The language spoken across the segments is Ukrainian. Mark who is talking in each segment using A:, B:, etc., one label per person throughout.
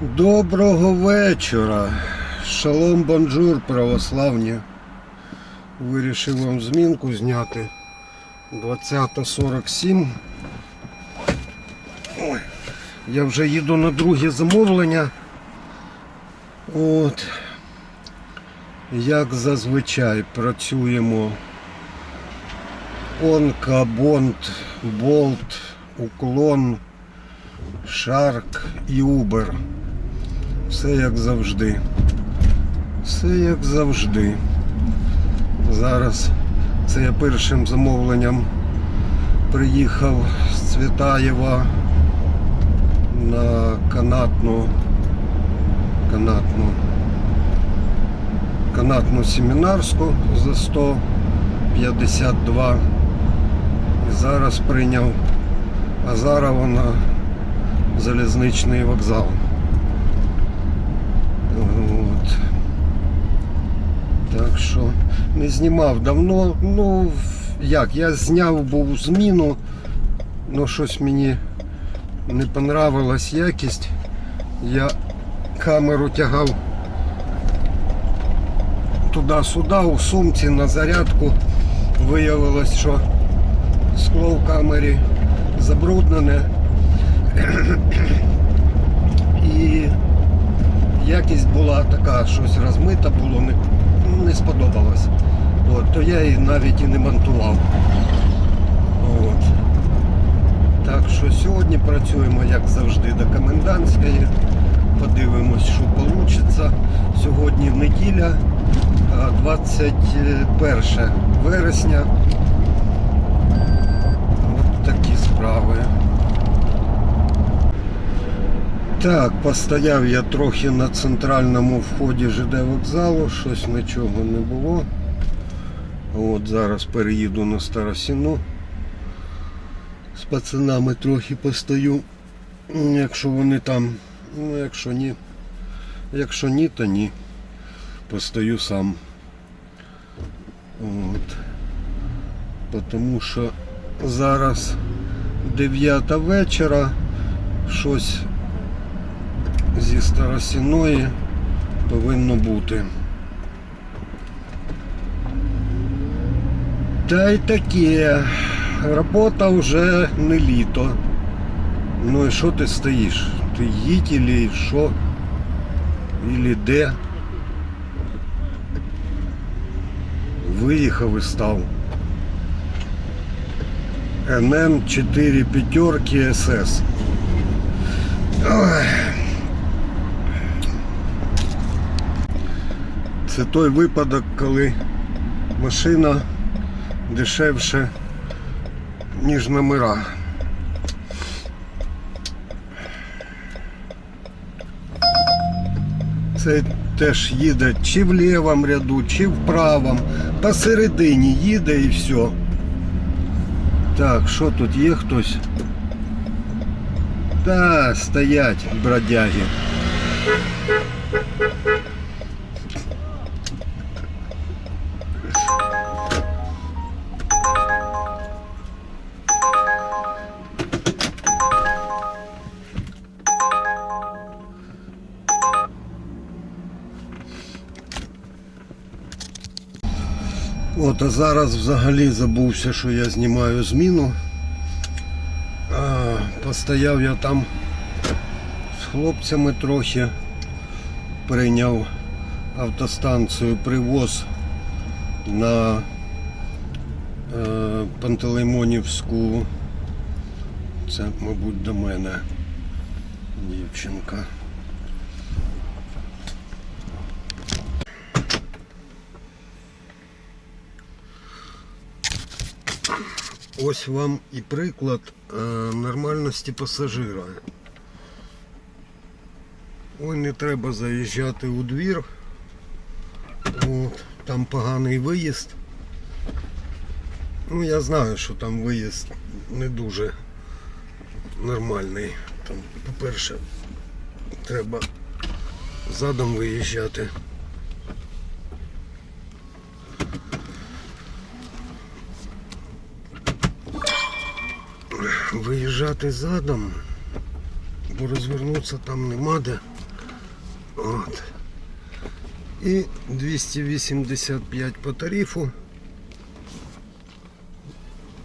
A: Доброго вечора. Шалом бонжур, православні. Вирішив вам змінку зняти. 20.47. Ой, я вже їду на друге замовлення. От. Як зазвичай працюємо Онка, Бонд, Болт, Уклон, Шарк і Убер. Все як завжди. Все як завжди. Зараз це я першим замовленням приїхав з Цвітаєва на канатну канатну канатну семінарську за 152 і зараз прийняв Азарова на залізничний вокзал. От. Так що не знімав давно. Ну, як, я зняв був зміну, але щось мені не понравилась якість. Я камеру тягав туди-сюди, у сумці на зарядку. Виявилось, що скло в камері забруднене. І якість була така, щось розмита було, не сподобалось. От, то я її навіть і не монтував. От. Так що сьогодні працюємо, як завжди, до комендантської. Подивимось, що вийде. Сьогодні неділя, 21 вересня. От такі справи. Так, постояв я трохи на центральному вході ЖД вокзалу, щось нічого не було. От зараз переїду на Старосіну. З пацанами трохи постою. Якщо вони там, ну якщо ні. Якщо ні, то ні. Постою сам. От. Тому що зараз 9 вечора щось зі Старосіної повинно бути. Та й таке. Робота вже не літо. Ну і що ти стоїш? Ти їдь или що? Или де? Виїхав і став. НН 4 п'ятерки СС. Ой. Це той випадок, коли машина дешевше, ніж номера. Це теж їде чи в лівому ряду, чи в правому. Посередині їде і все. Так, що тут є хтось? Та, стоять бродяги. Зараз взагалі забувся, що я знімаю зміну. А, постояв я там з хлопцями трохи, прийняв автостанцію, привоз на е, Пантелеймонівську. Це, мабуть, до мене дівчинка. Ось вам і приклад е, нормальності пасажира. Ой, не треба заїжджати у двір. От, там поганий виїзд. Ну я знаю, що там виїзд не дуже нормальний. Там, по-перше, треба задом виїжджати. Виїжджати задом, бо розвернутися там нема де. От. І 285 по тарифу.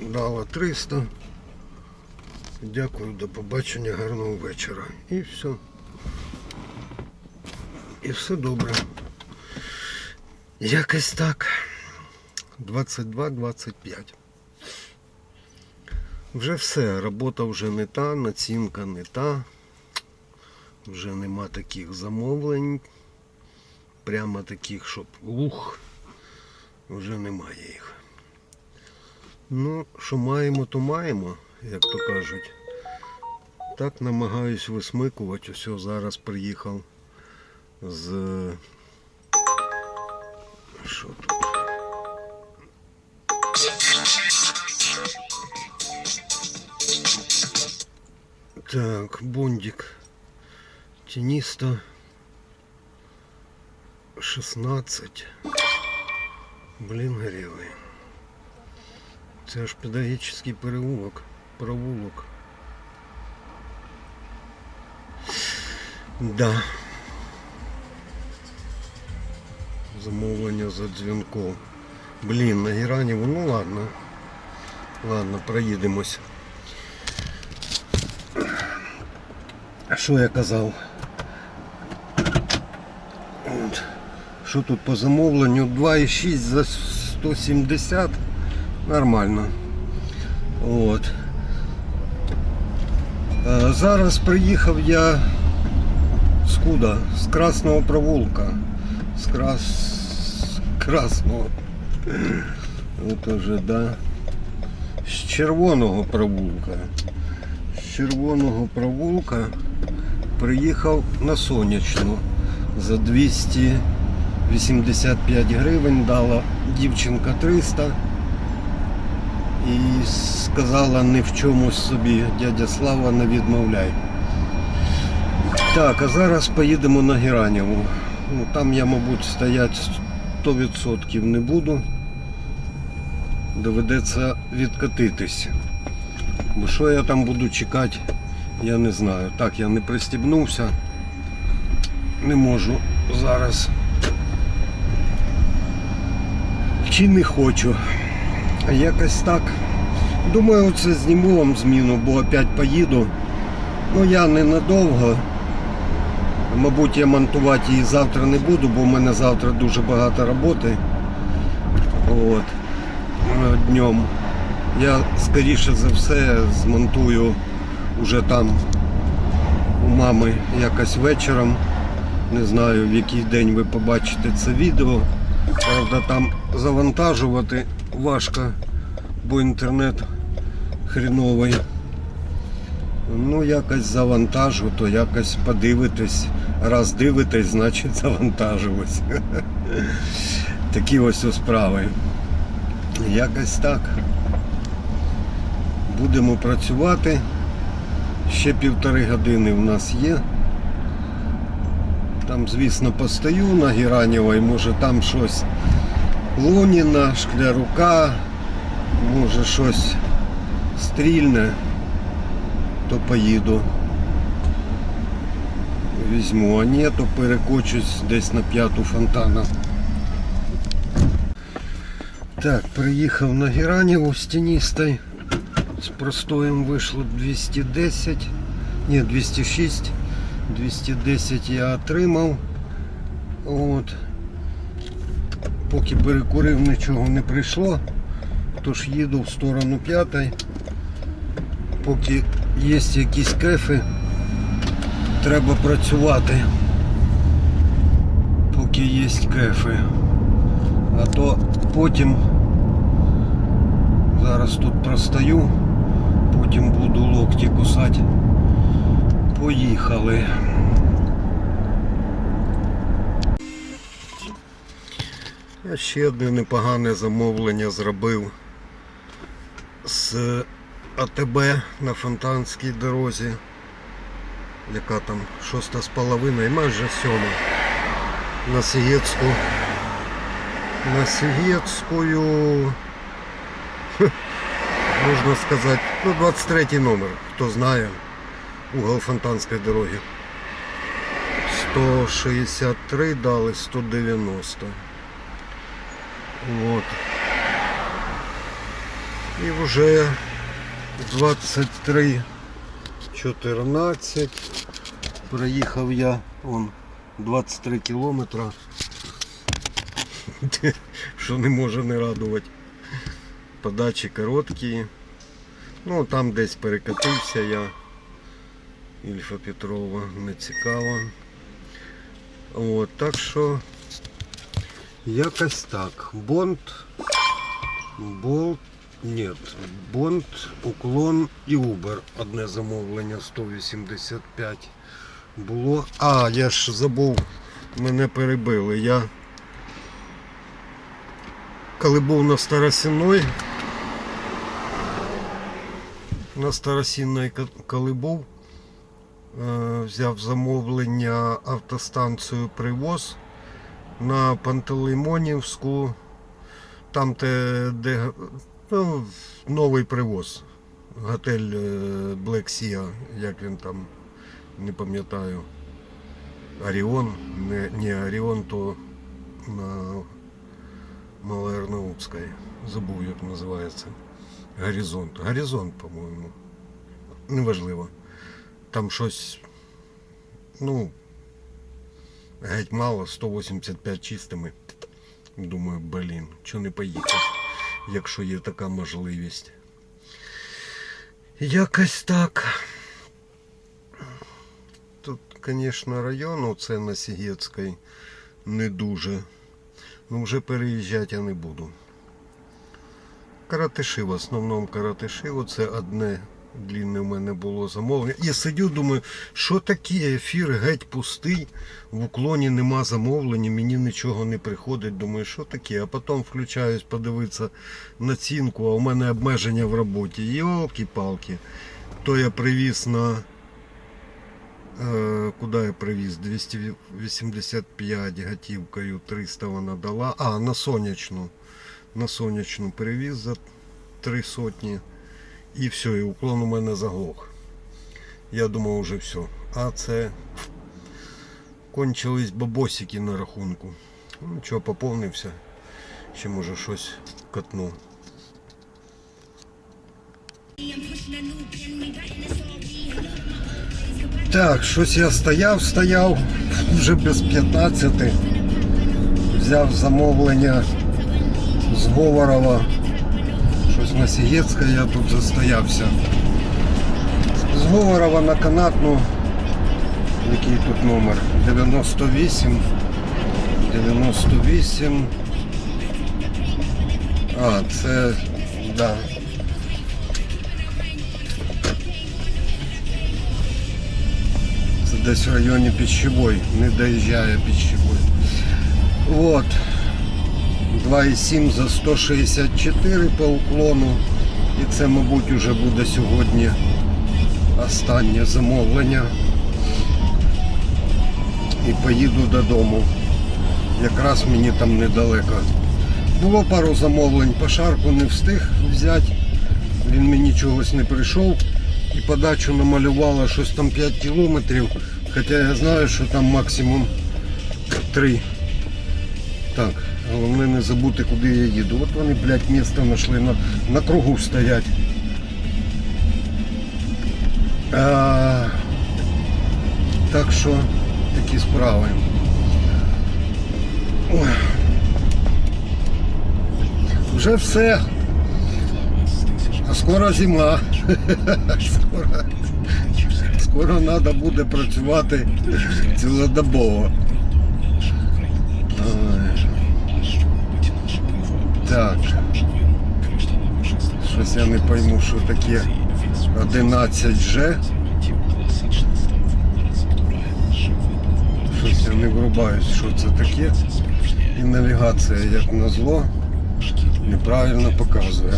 A: Дала 300. Дякую, до побачення, гарного вечора. І все. І все добре. Якось так. 22-25. Вже все, робота вже не та, націнка не та. Вже нема таких замовлень. Прямо таких, щоб ух. Вже немає їх. Ну, що маємо, то маємо, як то кажуть. Так намагаюсь висмикувати. Ось зараз приїхав з. Так, бондик. Теністо 16. Блін, горілий. Це ж педагогічний переулок, провулок. Да. Замовлення за дзвінком. Блін, на Гераніву, ну ладно. Ладно, проїдемось. Що я казав? От. Що тут по замовленню? 2,6 за 170. Нормально. От. Е, Зараз приїхав я з куда? З Красного провулка. З Крас... Красного. От уже, да. З Червоного провулка. З Червоного провулка приїхав на сонячну за 285 гривень дала дівчинка 300 і сказала ні в чомусь собі дядя Слава не відмовляй. Так, а зараз поїдемо на Гераніву. Ну, там я, мабуть, стояти 100% не буду. Доведеться відкатитись. Бо що я там буду чекати, я не знаю. Так, я не пристібнувся. Не можу зараз. Чи не хочу. Якось так. Думаю, це зніму вам зміну, бо опять поїду. Ну я ненадовго. Мабуть, я монтувати її завтра не буду, бо в мене завтра дуже багато роботи. От. Днем. Я скоріше за все змонтую уже там у мами якось вечором. Не знаю в який день ви побачите це відео. Правда, там завантажувати важко, бо інтернет хріновий. Ну, якось завантажу, то якось подивитись. Раз дивитесь, значить завантажуюсь. Такі ось справи. Якось так. Будемо працювати. Ще півтори години в нас є. Там, звісно, постою на Геранєва може там щось Луніна, Шклярука, може щось стрільне, то поїду. Візьму, а ні, то перекочусь десь на п'яту фонтана. Так, приїхав на Геранєву з тіністою. З простоєм вийшло 210, ні, 206. 210 я отримав. От. Поки перекурив, нічого не прийшло. Тож їду в сторону п'ятої. Поки є якісь кефи, треба працювати. Поки є кефи. А то потім зараз тут простою, потім буду локті кусати. Поїхали. Я ще одне непогане замовлення зробив з АТБ на Фонтанській дорозі. Яка там шоста з половиною, майже сьома. На Сієцьку. На Сієцькою. Можна сказати, ну 23 номер, хто знає угол Фонтанської дороги. 163 дали 190. От. І вже 23 14. Проїхав я он 23 кілометра. Що не може не радувати. Подачі короткі. Ну там десь перекатився я. Ільфа Петрова не цікаво. От, так що якось так. Бонд, болт, ні, бонд, уклон і Uber. Одне замовлення 185 було. А, я ж забув, мене перебили. Я коли був на Старосіной, на Старосінної, Колибув е, взяв замовлення автостанцію Привоз на Пантелеймонівську, там де, де ну, новий привоз. Готель е, Black Sea, як він там, не пам'ятаю. Оріон, не, не Оріон, то на Малоарнаутській. Забув, як називається. Горизонт. Горизонт, по-моєму. Неважливо. Там щось. Ну. Геть мало, 185 чистими. Думаю, блін, чого не поїхати, якщо є така можливість. Якось так. Тут, звісно, район, це на Сігецькій не дуже. Ну вже переїжджати я не буду. Каратиши в основному каратиши. Оце одне длінне в мене було замовлення. Я сидю, думаю, що таке ефір геть пустий, в уклоні нема замовлення, мені нічого не приходить. Думаю, що таке? А потім включаюсь подивитися націнку, а у мене обмеження в роботі. Йолки-палки. То я привіз на. Е, Куди я привіз? 285 готівкою 300 вона дала. А, на сонячну. На сонячну перевіз за 3 сотні. І все, і уклон у мене заглох. Я думав вже все. А це кончились бабосики на рахунку. Ну чого, поповнився. Ще може щось катну. Так, щось я стояв, стояв вже без 15. Взяв замовлення з Говорова. Щось на Сігецька я тут застоявся. З Говорова на канатну. Який тут номер? 98. 98. А, це. Да. Це десь в районі Піщевой, не доїжджає Піщевой. Вот. 2,7 за 164 по уклону. І це, мабуть, уже буде сьогодні останнє замовлення. І поїду додому. Якраз мені там недалеко. Було пару замовлень, по шарку не встиг взяти. Він мені чогось не прийшов. І подачу намалювала щось там 5 кілометрів. Хоча я знаю, що там максимум 3. Так, головне не забути, куди я їду. От вони, блядь, місце знайшли на, на кругу стоять. А, так що такі справи. Ой. Вже все. А скоро зима. Скоро, скоро треба буде працювати цілодобово. Так. Щось я не пойму, що таке 11G. Щось я не врубаюсь, що це таке. І навігація, як на зло, неправильно показує.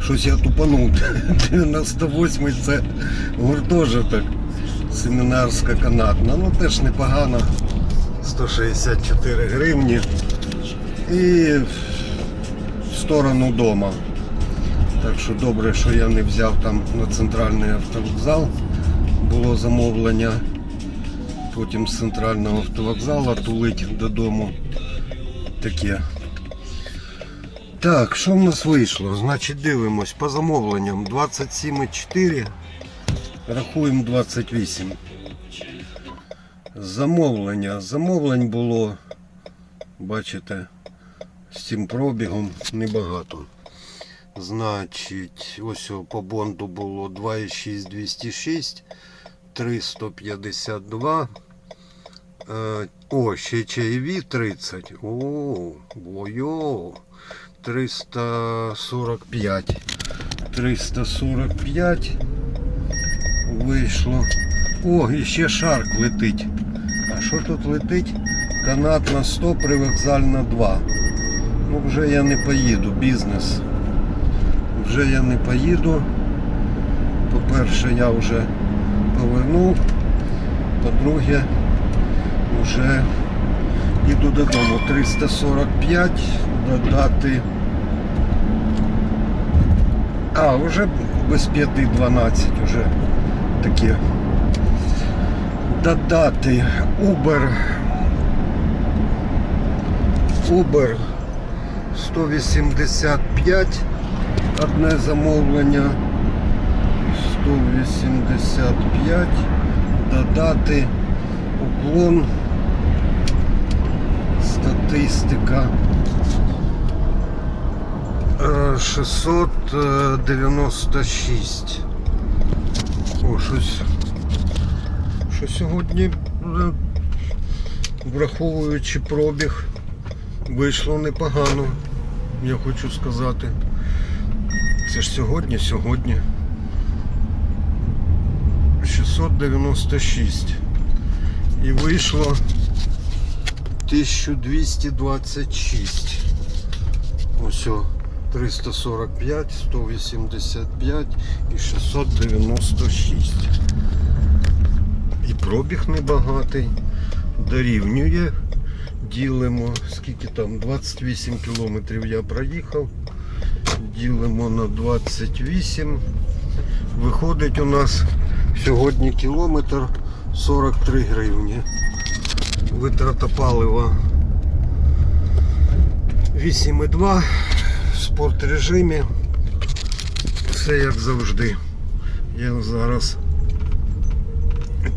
A: Щось я тупанув. 98 це гуртожиток. Семінарська канатна. Ну теж непогано. 164 гривні. І в сторону дома. Так що добре, що я не взяв там на центральний автовокзал. Було замовлення. Потім з центрального автовокзала тулить додому. Таке. Так, що в нас вийшло? Значить, дивимось по замовленням 27,4. Рахуємо 28. Замовлення. Замовлень було, бачите, з цим пробігом небагато. Значить, ось по бонду було 2,6 206, 352. Е, О, ще чаєві 30. О, ой 345. 345 вийшло. О, і ще шарк летить. А що тут летить? Канат на 100, привокзаль на 2. Ну, вже я не поїду, бізнес. Вже я не поїду. По-перше, я вже повернув. По-друге, вже їду додому. 345 додати. А, вже без 5-12 вже таке. Додати Uber. Uber 185. Одне замовлення 185. Додати уклон. Статистика. Е, 696. О, щось. Що сьогодні, е, враховуючи пробіг, вийшло непогано, я хочу сказати. Це ж сьогодні, сьогодні. 696. І вийшло 1226. Ось о, 345, 185 і 696. Пробіг небагатий. Дорівнює. Ділимо, скільки там, 28 кілометрів я проїхав. Ділимо на 28. Виходить у нас сьогодні кілометр 43 гривні. Витрата палива 8,2 в спорт режимі. Все як завжди. Я зараз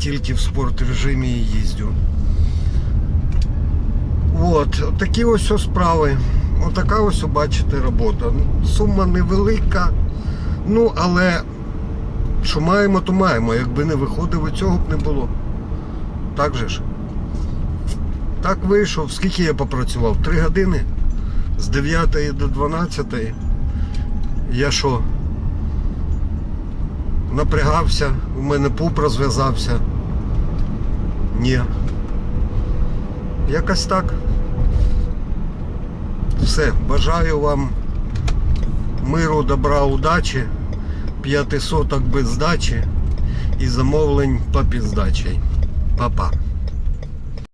A: тільки в спорт режимі їздю. От, такі ось справи. Отака ось, бачите, робота. Сума невелика. Ну, але що маємо, то маємо. Якби не виходило, цього б не було. Так же ж? Так вийшов. Скільки я попрацював? Три години? З 9 до 12. Я що? Напрягався, у мене пуп розв'язався. Ні. Якось так. Все, бажаю вам миру, добра, удачі, п'яти соток без здачі і замовлень по піздачі. Па-па.